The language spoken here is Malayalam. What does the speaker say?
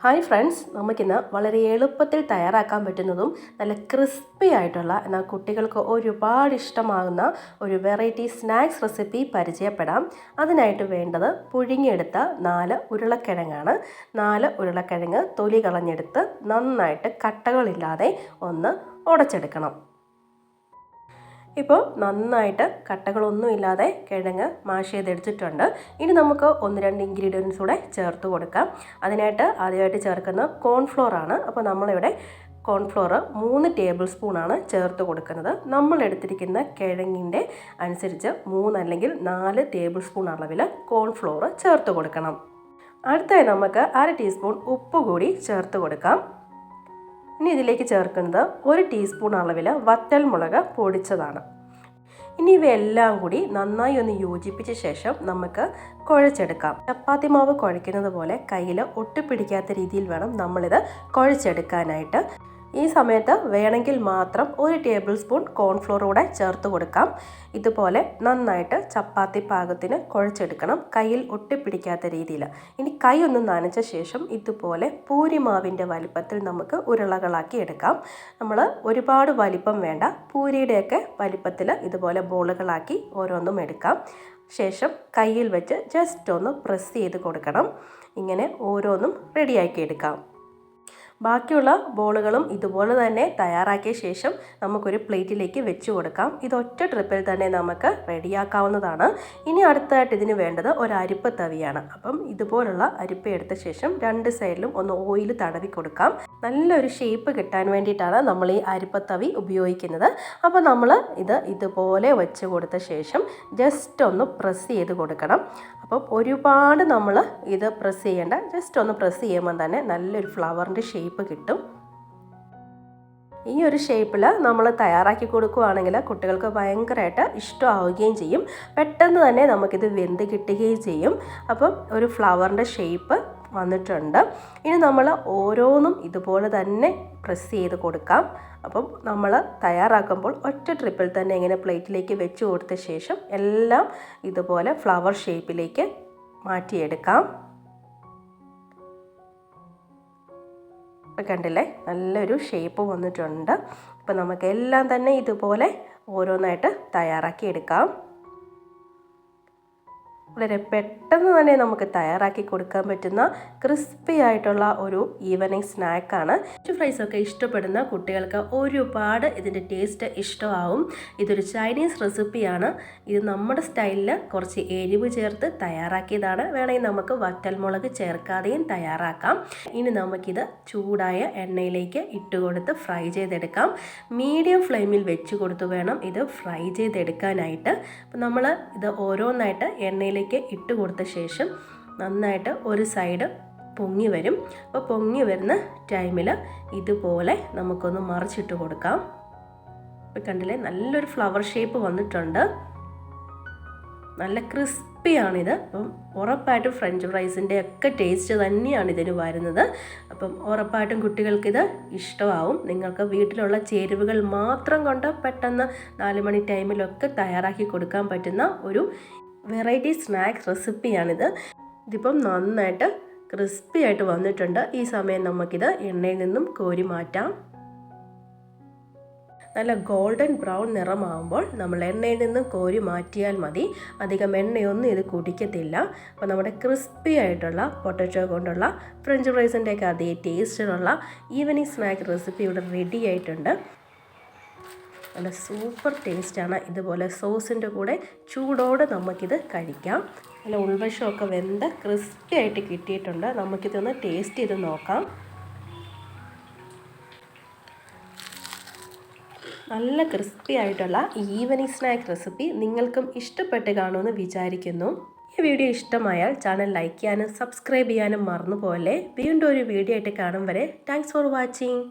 ഹായ് ഫ്രണ്ട്സ് നമുക്കിന്ന് വളരെ എളുപ്പത്തിൽ തയ്യാറാക്കാൻ പറ്റുന്നതും നല്ല ക്രിസ്പി ആയിട്ടുള്ള എന്നാൽ കുട്ടികൾക്ക് ഒരുപാട് ഇഷ്ടമാകുന്ന ഒരു വെറൈറ്റി സ്നാക്സ് റെസിപ്പി പരിചയപ്പെടാം. അതിനായിട്ട് വേണ്ടത് പുഴുങ്ങിയെടുത്ത നാല് ഉരുളക്കിഴങ്ങാണ്. നാല് ഉരുളക്കിഴങ്ങ് തൊലി കളഞ്ഞെടുത്ത് നന്നായിട്ട് കട്ടകളില്ലാതെ ഒന്ന് ഉടച്ചെടുക്കണം. ഇപ്പോൾ നന്നായിട്ട് കട്ടകളൊന്നും ഇല്ലാതെ കിഴങ്ങ് മാഷ് ചെയ്തെടുത്തിട്ടുണ്ട്. ഇനി നമുക്ക് ഒന്ന് രണ്ട് ഇൻഗ്രീഡിയൻസ് കൂടെ ചേർത്ത് കൊടുക്കാം. അതിനായിട്ട് ആദ്യമായിട്ട് ചേർക്കുന്ന കോൺഫ്ലോർ ആണ്. അപ്പോൾ നമ്മളിവിടെ കോൺഫ്ലോർ മൂന്ന് ടേബിൾ സ്പൂണാണ് ചേർത്ത് കൊടുക്കുന്നത്. നമ്മൾ എടുത്തിരിക്കുന്ന കിഴങ്ങിന്റെ അനുസരിച്ച് മൂന്ന് അല്ലെങ്കിൽ നാല് ടേബിൾ സ്പൂൺ അളവിൽ കോൺഫ്ലോർ ചേർത്ത് കൊടുക്കണം. അടുത്തായി നമുക്ക് അര ടീസ്പൂൺ ഉപ്പ് കൂടി ചേർത്ത് കൊടുക്കാം. ഇനി ഇതിലേക്ക് ചേർക്കുന്നത് ഒരു ടീസ്പൂൺ അളവിൽ വറ്റൽ മുളക് പൊടിച്ചതാണ്. ഇനി ഇവയെല്ലാം കൂടി നന്നായി ഒന്ന് യോജിപ്പിച്ച ശേഷം നമുക്ക് കുഴച്ചെടുക്കാം. ചപ്പാത്തി മാവ് കുഴയ്ക്കുന്നത് പോലെ കയ്യിൽ ഒട്ടിപ്പിടിക്കാത്ത രീതിയിൽ വേണം നമ്മളിത് കുഴച്ചെടുക്കാനായിട്ട്. ഈ സമയത്ത് വേണമെങ്കിൽ മാത്രം ഒരു ടേബിൾ സ്പൂൺ കോൺഫ്ലോർ കൂടെ ചേർത്ത് കൊടുക്കാം. ഇതുപോലെ നന്നായിട്ട് ചപ്പാത്തി പാകത്തിന് കുഴച്ചെടുക്കണം. കയ്യിൽ ഒട്ടിപ്പിടിക്കാത്ത രീതിയിൽ. ഇനി കൈ ഒന്ന് നനച്ച ശേഷം ഇതുപോലെ പൂരിമാവിന്റെ വലിപ്പത്തിൽ നമുക്ക് ഉരുളകളാക്കി എടുക്കാം. നമ്മൾ ഒരുപാട് വലിപ്പം വേണ്ട പൂരിയുടെയൊക്കെ വലിപ്പത്തിൽ ഇതുപോലെ ബോളുകളാക്കി ഓരോന്നും എടുക്കാം. ശേഷം കയ്യിൽ വെച്ച് ജസ്റ്റ് ഒന്ന് പ്രസ് ചെയ്ത് കൊടുക്കണം. ഇങ്ങനെ ഓരോന്നും റെഡിയാക്കി എടുക്കാം. ബാക്കിയുള്ള ബോളുകളും ഇതുപോലെ തന്നെ തയ്യാറാക്കിയ ശേഷം നമുക്കൊരു പ്ലേറ്റിലേക്ക് വെച്ച് കൊടുക്കാം. ഇതൊറ്റ ട്രിപ്പിൽ തന്നെ നമുക്ക് റെഡിയാക്കാവുന്നതാണ്. ഇനി അടുത്തായിട്ട് ഇതിന് വേണ്ടത് ഒരു അരിപ്പ തവിയാണ്. അപ്പം ഇതുപോലുള്ള അരിപ്പ എടുത്ത ശേഷം രണ്ട് സൈഡിലും ഒന്ന് ഓയിൽ തടവി കൊടുക്കാം. നല്ലൊരു ഷേപ്പ് കിട്ടാൻ വേണ്ടിയിട്ടാണ് നമ്മൾ ഈ അരിപ്പത്തവി ഉപയോഗിക്കുന്നത്. അപ്പോൾ നമ്മൾ ഇത് ഇതുപോലെ വെച്ച് കൊടുത്ത ശേഷം ജസ്റ്റ് ഒന്ന് പ്രസ് ചെയ്ത് കൊടുക്കണം. അപ്പം ഒരുപാട് നമ്മൾ ഇത് പ്രസ് ചെയ്യേണ്ട ജസ്റ്റ് ഒന്ന് പ്രസ് ചെയ്യുമ്പോൾ തന്നെ നല്ലൊരു ഫ്ലവറിന്റെ ഷേപ്പ് കിട്ടും. ഈ ഒരു ഷേപ്പിൽ നമ്മൾ തയ്യാറാക്കി കൊടുക്കുകയാണെങ്കിൽ കുട്ടികൾക്ക് ഭയങ്കരമായിട്ട് ഇഷ്ടമാവുകയും ചെയ്യും. പെട്ടെന്ന് തന്നെ നമുക്കിത് വെന്ത് കിട്ടുകയും ചെയ്യും. അപ്പം ഒരു ഫ്ലവറിന്റെ ഷേപ്പ് വന്നിട്ടുണ്ട്. ഇനി നമ്മൾ ഓരോന്നും ഇതുപോലെ തന്നെ പ്രസ് ചെയ്ത് കൊടുക്കാം. അപ്പം നമ്മൾ തയ്യാറാക്കുമ്പോൾ ഒറ്റ ട്രിപ്പിൽ തന്നെ ഇങ്ങനെ പ്ലേറ്റിലേക്ക് വെച്ച് കൊടുത്ത ശേഷം എല്ലാം ഇതുപോലെ ഫ്ലവർ ഷേപ്പിലേക്ക് മാറ്റിയെടുക്കാം. കണ്ടില്ലേ? നല്ലൊരു ഷേപ്പ് വന്നിട്ടുണ്ട്. അപ്പോൾ നമുക്കെല്ലാം തന്നെ ഇതുപോലെ ഓരോന്നായിട്ട് തയ്യാറാക്കി എടുക്കാം. വളരെ പെട്ടെന്ന് തന്നെ നമുക്ക് തയ്യാറാക്കി കൊടുക്കാൻ പറ്റുന്ന ക്രിസ്പി ആയിട്ടുള്ള ഒരു ഈവനിങ് സ്നാക്കാണ്. ഫിഷ് ഫ്രൈസ് ഒക്കെ ഇഷ്ടപ്പെടുന്ന കുട്ടികൾക്ക് ഒരുപാട് ഇതിന്റെ ടേസ്റ്റ് ഇഷ്ടമാവും. ഇതൊരു ചൈനീസ് റെസിപ്പിയാണ് ഇത് നമ്മുടെ സ്റ്റൈലിൽ കുറച്ച് എരിവ് ചേർത്ത് തയ്യാറാക്കിയതാണ്. വേണമെങ്കിൽ നമുക്ക് വറ്റൽമുളക് ചേർക്കാതെയും തയ്യാറാക്കാം. ഇനി നമുക്കിത് ചൂടായ എണ്ണയിലേക്ക് ഇട്ട് കൊടുത്ത് ഫ്രൈ ചെയ്തെടുക്കാം. മീഡിയം ഫ്ലെയിമിൽ വെച്ച് കൊടുത്ത് വേണം ഇത് ഫ്രൈ ചെയ്തെടുക്കാനായിട്ട്. അപ്പം നമ്മൾ ഇത് ഓരോന്നായിട്ട് എണ്ണയിലേക്ക് ഇതിലേക്ക് ഇട്ട് കൊടുത്ത ശേഷം നന്നായിട്ട് ഒരു സൈഡ് പൊങ്ങി വരും. അപ്പോൾ പൊങ്ങി വരുന്ന ടൈമിൽ ഇതുപോലെ നമുക്കൊന്ന് മറിച്ചിട്ട് കൊടുക്കാം. ഇപ്പോൾ കണ്ടില്ലേ? നല്ലൊരു ഫ്ലവർ ഷേപ്പ് വന്നിട്ടുണ്ട്. നല്ല ക്രിസ്പിയാണിത് അപ്പം ഉറപ്പായിട്ടും ഫ്രഞ്ച് ഫ്രൈസിന്റെ ഒക്കെ ടേസ്റ്റ് തന്നെയാണ് ഇതിന് വരുന്നത്. അപ്പം ഉറപ്പായിട്ടും കുട്ടികൾക്കിത് ഇഷ്ടമാവും. നിങ്ങൾക്ക് വീട്ടിലുള്ള ചേരുവകൾ മാത്രം കൊണ്ട് പെട്ടെന്ന് നാല് മണി ടൈമിലൊക്കെ തയ്യാറാക്കി കൊടുക്കാൻ പറ്റുന്ന ഒരു വെറൈറ്റി സ്നാക്സ് റെസിപ്പിയാണിത്. ഇതിപ്പം നന്നായിട്ട് ക്രിസ്പി ആയിട്ട് വന്നിട്ടുണ്ട്. ഈ സമയം നമുക്കിത് എണ്ണയിൽ നിന്നും കോരി മാറ്റാം. നല്ല ഗോൾഡൻ ബ്രൗൺ നിറമാകുമ്പോൾ നമ്മൾ എണ്ണയിൽ നിന്നും കോരി മാറ്റിയാൽ മതി. അധികം എണ്ണയൊന്നും ഇത് കുടിക്കത്തില്ല. അപ്പോൾ നമ്മുടെ ക്രിസ്പി ആയിട്ടുള്ള പൊട്ടറ്റോ കൊണ്ടുള്ള ഫ്രഞ്ച് ഫ്രൈസിന്റെയൊക്കെ അതേ ടേസ്റ്റിലുള്ള ഈവനിങ് സ്നാക്ക് റെസിപ്പി ഇവിടെ റെഡി ആയിട്ടുണ്ട്. നല്ല സൂപ്പർ ടേസ്റ്റാണ് ഇതുപോലെ സോസിന്റെ കൂടെ ചൂടോടെ നമുക്കിത് കഴിക്കാം. നല്ല ഉൾവശമൊക്കെ വെന്ത ക്രിസ്പി ആയിട്ട് കിട്ടിയിട്ടുണ്ട്. നമുക്കിതൊന്ന് ടേസ്റ്റ് ചെയ്ത് നോക്കാം. നല്ല ക്രിസ്പി ആയിട്ടുള്ള ഈവനിങ് സ്നാക്ക് റെസിപ്പി നിങ്ങൾക്കും ഇഷ്ടപ്പെട്ട് കാണുമെന്ന് വിചാരിക്കുന്നു. ഈ വീഡിയോ ഇഷ്ടമായാൽ ചാനൽ ലൈക്ക് ചെയ്യാനും സബ്സ്ക്രൈബ് ചെയ്യാനും മറന്നുപോലെ വീണ്ടും ഒരു വീഡിയോ ആയിട്ട് കാണും വരെ. Thanks for watching.